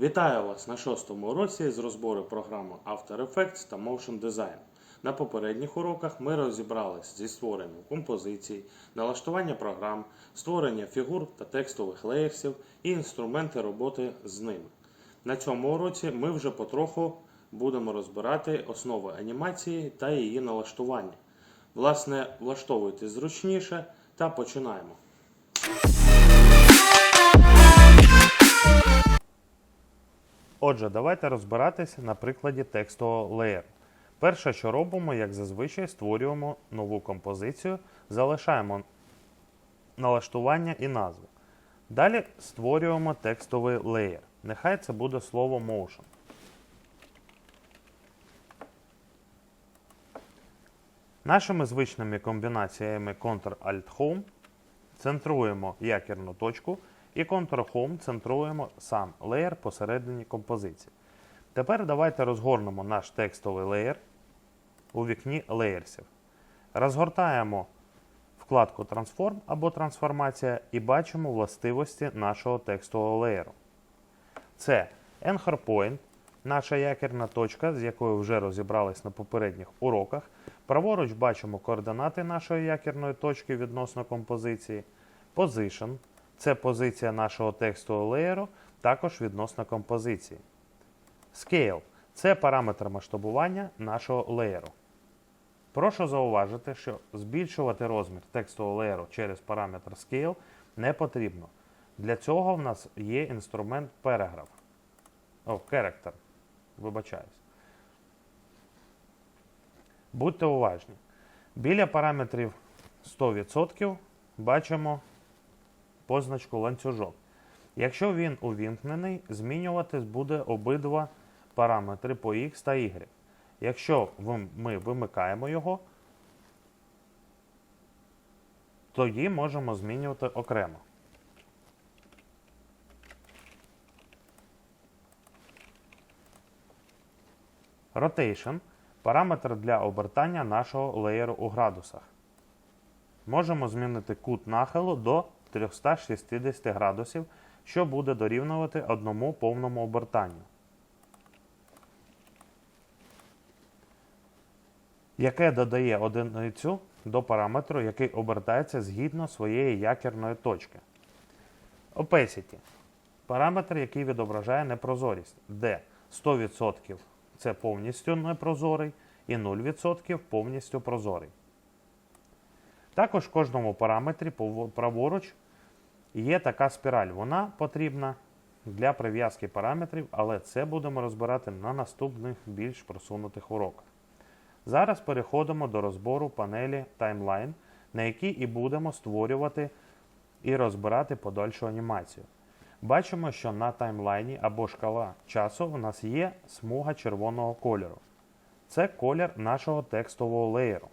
Вітаю вас на шостому уроці з розбору програми After Effects та Motion Design. На попередніх уроках ми розібрались зі створенням композицій, налаштування програм, створення фігур та текстових леєрсів і інструменти роботи з ними. На цьому уроці ми вже потроху будемо розбирати основи анімації та її налаштування. Власне, влаштовуйтесь зручніше та починаємо. Отже, давайте розбиратися на прикладі текстового леєру. Перше, що робимо, як зазвичай, створюємо нову композицію, залишаємо налаштування і назву. Далі створюємо текстовий леєр. Нехай це буде слово motion. Нашими звичними комбінаціями Ctrl-Alt-Home центруємо якірну точку і Ctrl-Home центруємо сам леєр посередині композиції. Тепер давайте розгорнемо наш текстовий леєр у вікні леєрсів. Розгортаємо вкладку Transform або трансформація і бачимо властивості нашого текстового леєру. Це Anchor Point, наша якірна точка, з якою вже розібрались на попередніх уроках. Праворуч бачимо координати нашої якірної точки відносно композиції. Position це позиція нашого текстового леєру, також відносно композиції. Scale це параметр масштабування нашого леєру. Прошу зауважити, що збільшувати розмір текстового леєру через параметр Scale не потрібно. Для цього в нас є інструмент переграф. О, character. Вибачаюсь. Будьте уважні. Біля параметрів 100% бачимо позначку ланцюжок. Якщо він увімкнений, змінюватись буде обидва параметри по X та Y. Якщо ми вимикаємо його, тоді можемо змінювати окремо. Rotation параметр для обертання нашого леєру у градусах. Можемо змінити кут нахилу до 360 градусів, що буде дорівнювати одному повному обертанню. яке додає одиницю до параметру, який обертається згідно своєї якірної точки. Opacity – параметр, який відображає непрозорість, де 100% це повністю непрозорий і 0% повністю прозорий. Також в кожному параметрі праворуч є така спіраль. Вона потрібна для прив'язки параметрів, але це будемо розбирати на наступних більш просунутих уроках. Зараз переходимо до розбору панелі Timeline, на якій і будемо створювати і розбирати подальшу анімацію. Бачимо, що на таймлайні або шкала часу у нас є смуга червоного кольору. Це колір нашого текстового леєру.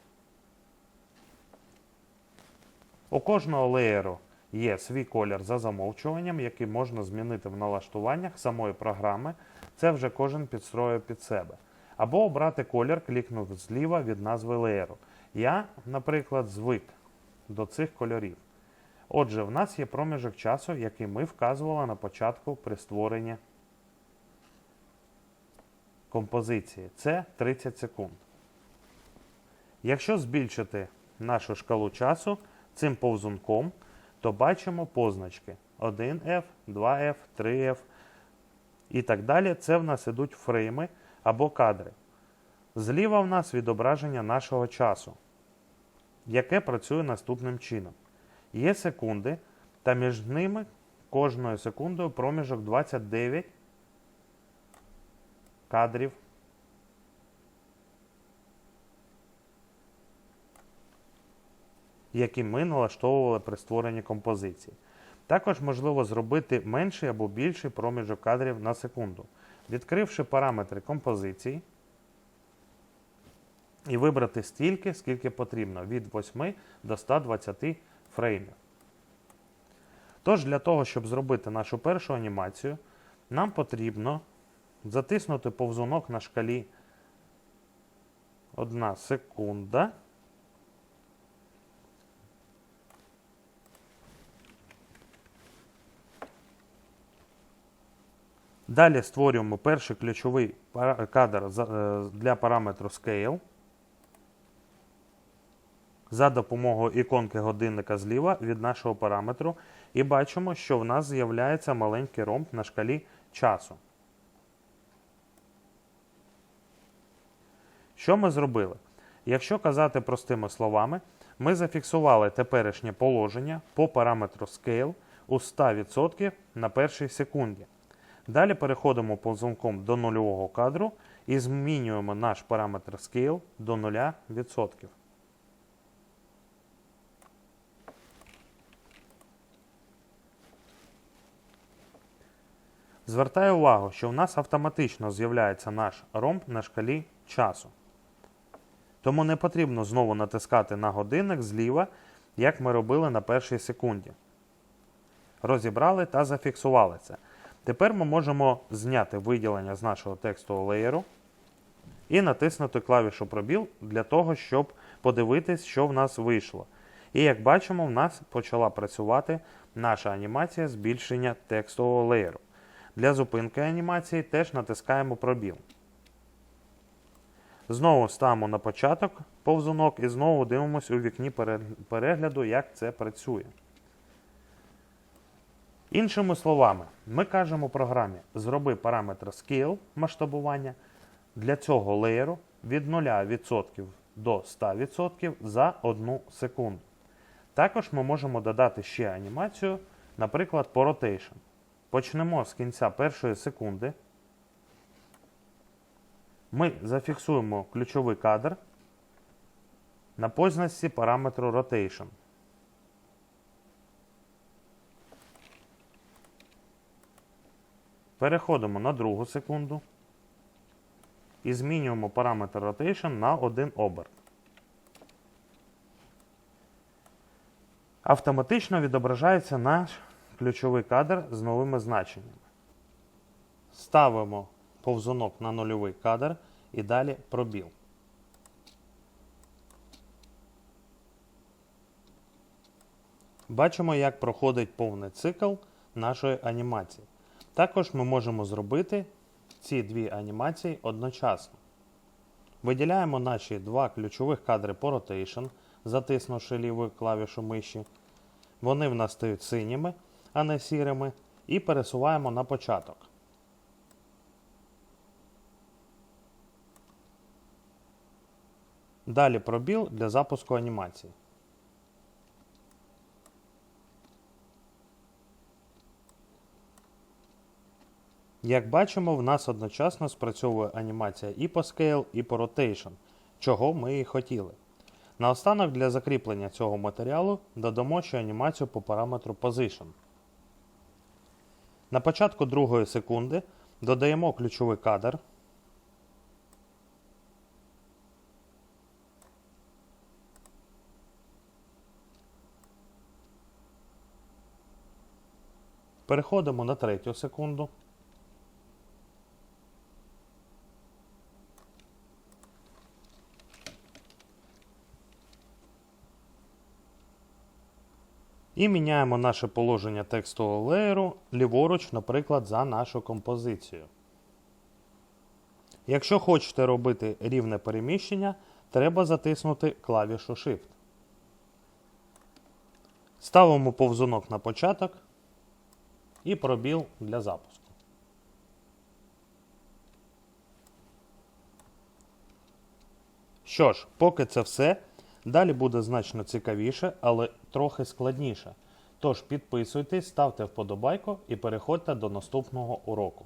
У кожного леєру є свій колір за замовчуванням, який можна змінити в налаштуваннях самої програми. Це вже кожен підстроює під себе. Або обрати колір, клікнув зліва від назви леєру. Я, наприклад, звик до цих кольорів. Отже, в нас є проміжок часу, який ми вказували на початку при створенні композиції. Це 30 секунд. Якщо збільшити нашу шкалу часу цим повзунком, то бачимо позначки 1F, 2F, 3F і так далі. Це в нас ідуть фрейми або кадри. Зліва в нас відображення нашого часу, яке працює наступним чином. Є секунди, та між ними кожною секундою проміжок 29 кадрів. Які ми налаштовували при створенні композиції. Також можливо зробити менший або більший проміжок кадрів на секунду, відкривши параметри композиції і вибрати стільки, скільки потрібно, від 8 до 120 фреймів. Тож, для того, щоб зробити нашу першу анімацію, нам потрібно затиснути повзунок на шкалі 1 секунда. Далі створюємо перший ключовий кадр е, для параметру Scale. За допомогою іконки годинника зліва від нашого параметру. І бачимо, що в нас з'являється маленький ромб на шкалі часу. Що ми зробили? Якщо казати простими словами, ми зафіксували теперішнє положення по параметру Scale у 100% на першій секунді. Далі переходимо повзунком до нульового кадру і змінюємо наш параметр Scale до 0%. Звертаю увагу, що в нас автоматично з'являється наш ромб на шкалі часу. Тому не потрібно знову натискати на годинник зліва, як ми робили на першій секунді. Розібрали та зафіксували це. Тепер ми можемо зняти виділення з нашого текстового леєру і натиснути клавішу пробіл для того, щоб подивитись, що в нас вийшло. І як бачимо, в нас почала працювати наша анімація збільшення текстового леєру. Для зупинки анімації теж натискаємо пробіл. Знову ставимо на початок повзунок і знову дивимося у вікні перегляду, як це працює. Іншими словами, ми кажемо програмі зроби параметр Scale масштабування для цього леєру від 0% до 100% за 1 секунду. Також ми можемо додати ще анімацію, наприклад, по rotation. Почнемо з кінця першої секунди. Ми зафіксуємо ключовий кадр на позначці параметру Rotation. Переходимо на другу секунду і змінюємо параметр Rotation на один оберт. Автоматично відображається наш ключовий кадр з новими значеннями. Ставимо повзунок на нульовий кадр і далі пробіл. Бачимо, як проходить повний цикл нашої анімації. Також ми можемо зробити ці дві анімації одночасно. Виділяємо наші два ключових кадри по rotation, затиснувши ліву клавішу миші. Вони в нас стають синіми, а не сірими, і пересуваємо на початок. Далі пробіл для запуску анімації. Як бачимо, в нас одночасно спрацьовує анімація і по Scale, і по Rotation, чого ми і хотіли. Наостанок для закріплення цього матеріалу додамо ще анімацію по параметру Position. На початку другої секунди додаємо ключовий кадр. Переходимо на третю секунду. І міняємо наше положення текстового леєру ліворуч, наприклад, за нашу композицію. Якщо хочете робити рівне переміщення, треба затиснути клавішу Shift. Ставимо повзунок на початок і пробіл для запуску. Що ж, поки це все. Далі буде значно цікавіше, але трохи складніше. Тож підписуйтесь, ставте вподобайку і переходьте до наступного уроку.